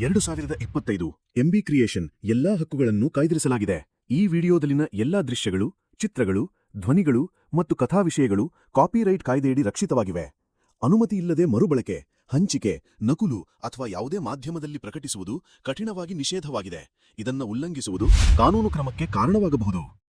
ಎರಡು ಸಾವಿರದ ಇಪ್ಪತ್ತೈದು ಎಂಬಿ ಕ್ರಿಯೇಷನ್ ಎಲ್ಲಾ ಹಕ್ಕುಗಳನ್ನು ಕಾಯ್ದಿರಿಸಲಾಗಿದೆ. ಈ ವಿಡಿಯೋದಲ್ಲಿನ ಎಲ್ಲಾ ದೃಶ್ಯಗಳು, ಚಿತ್ರಗಳು, ಧ್ವನಿಗಳು ಮತ್ತು ಕಥಾ ವಿಷಯಗಳು ಕಾಪಿರೈಟ್ ಕಾಯ್ದೆಯಡಿ ರಕ್ಷಿತವಾಗಿವೆ. ಅನುಮತಿ ಇಲ್ಲದೆ ಮರುಬಳಕೆ, ಹಂಚಿಕೆ, ನಕುಲು ಅಥವಾ ಯಾವುದೇ ಮಾಧ್ಯಮದಲ್ಲಿ ಪ್ರಕಟಿಸುವುದು ಕಠಿಣವಾಗಿ ನಿಷೇಧವಾಗಿದೆ. ಇದನ್ನು ಉಲ್ಲಂಘಿಸುವುದು ಕಾನೂನು ಕ್ರಮಕ್ಕೆ ಕಾರಣವಾಗಬಹುದು.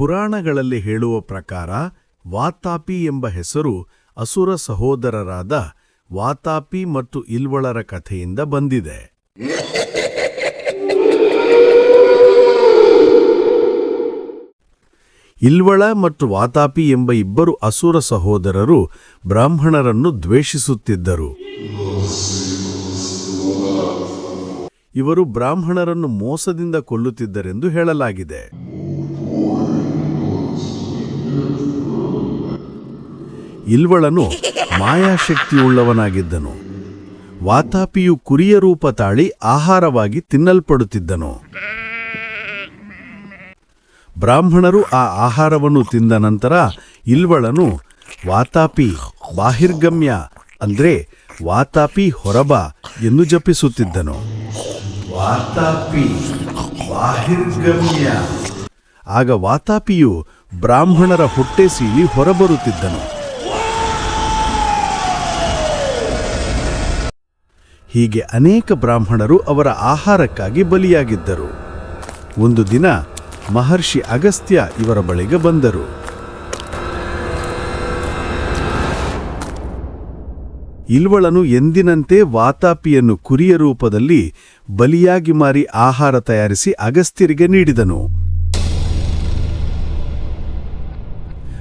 ಪುರಾಣಗಳಲ್ಲಿ ಹೇಳುವ ಪ್ರಕಾರ ವಾತಾಪಿ ಎಂಬ ಹೆಸರು ಅಸುರ ಸಹೋದರರಾದ ವಾತಾಪಿ ಮತ್ತು ಇಲ್ವಳರ ಕಥೆಯಿಂದ ಬಂದಿದೆ. ಇಲ್ವಳ ಮತ್ತು ವಾತಾಪಿ ಎಂಬ ಇಬ್ಬರು ಅಸುರ ಸಹೋದರರು ಬ್ರಾಹ್ಮಣರನ್ನು ದ್ವೇಷಿಸುತ್ತಿದ್ದರು. ಇವರು ಬ್ರಾಹ್ಮಣರನ್ನು ಮೋಸದಿಂದ ಕೊಲ್ಲುತ್ತಿದ್ದರೆಂದು ಹೇಳಲಾಗಿದೆ. ಇಲ್ವಳನು ಮಾಯಾಶಕ್ತಿಯುಳ್ಳವನಾಗಿದ್ದನು. ವಾತಾಪಿಯು ಕುರಿಯ ರೂಪ ತಾಳಿ ಆಹಾರವಾಗಿ ತಿನ್ನಲ್ಪಡುತ್ತಿದ್ದನು. ಬ್ರಾಹ್ಮಣರು ಆ ಆಹಾರವನ್ನು ತಿಂದ ನಂತರ ಇಲ್ವಳನು ವಾತಾಪಿ ಬಾಹಿರ್ಗಮ್ಯ ಅಂದ್ರೆ ವಾತಾಪಿ ಹೊರಬ ಎಂದು ಜಪಿಸುತ್ತಿದ್ದನು. ವಾತಾಪಿ ಬಾಹಿರ್ಗಮ್ಯ. ಆಗ ವಾತಾಪಿಯು ಬ್ರಾಹ್ಮಣರ ಹೊಟ್ಟೆ ಸೀಳಿ ಹೊರಬರುತ್ತಿದ್ದನು. ಹೀಗೆ ಅನೇಕ ಬ್ರಾಹ್ಮಣರು ಅವರ ಆಹಾರಕ್ಕಾಗಿ ಬಲಿಯಾಗಿದ್ದರು. ಒಂದು ದಿನ ಮಹರ್ಷಿ ಅಗಸ್ತ್ಯ ಇವರ ಬಳಿಗೆ ಬಂದರು. ಇಲ್ವಳನು ಎಂದಿನಂತೆ ವಾತಾಪಿಯನ್ನು ಕುರಿಯ ರೂಪದಲ್ಲಿ ಬಲಿಯಾಗಿ ಮಾರಿ ಆಹಾರ ತಯಾರಿಸಿ ಅಗಸ್ತ್ಯರಿಗೆ ನೀಡಿದನು.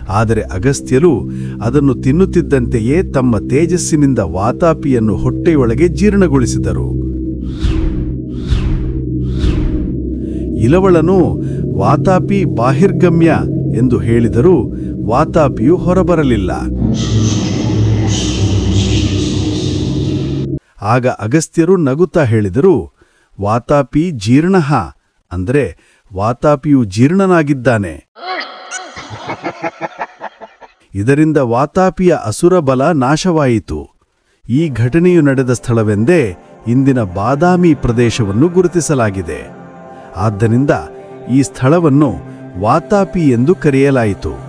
ಆದರೆ ಅಗಸ್ತ್ಯರು ಅದನ್ನು ತಿನ್ನುತ್ತಿದ್ದಂತೆಯೇ ತಮ್ಮ ತೇಜಸ್ಸಿನಿಂದ ವಾತಾಪಿಯನ್ನು ಹೊಟ್ಟೆಯೊಳಗೆ ಜೀರ್ಣಗೊಳಿಸಿದರು. ಇಲವಳನು, ವಾತಾಪಿ ಬಾಹಿರ್ಗಮ್ಯ ಎಂದು ಹೇಳಿದರೂ ವಾತಾಪಿಯು ಹೊರಬರಲಿಲ್ಲ. ಆಗ ಅಗಸ್ತ್ಯರು ನಗುತ್ತಾ ಹೇಳಿದರು, ವಾತಾಪಿ ಜೀರ್ಣಃ ಅಂದರೆ ವಾತಾಪಿಯು ಜೀರ್ಣನಾಗಿದ್ದಾನೆ. ಇದರಿಂದ ವಾತಾಪಿಯ ಅಸುರ ಬಲ ನಾಶವಾಯಿತು. ಈ ಘಟನೆಯು ನಡೆದ ಸ್ಥಳವೆಂದೇ ಇಂದಿನ ಬಾದಾಮಿ ಪ್ರದೇಶವನ್ನು ಗುರುತಿಸಲಾಗಿದೆ. ಆದ್ದರಿಂದ ಈ ಸ್ಥಳವನ್ನು ವಾತಾಪಿ ಎಂದು ಕರೆಯಲಾಯಿತು.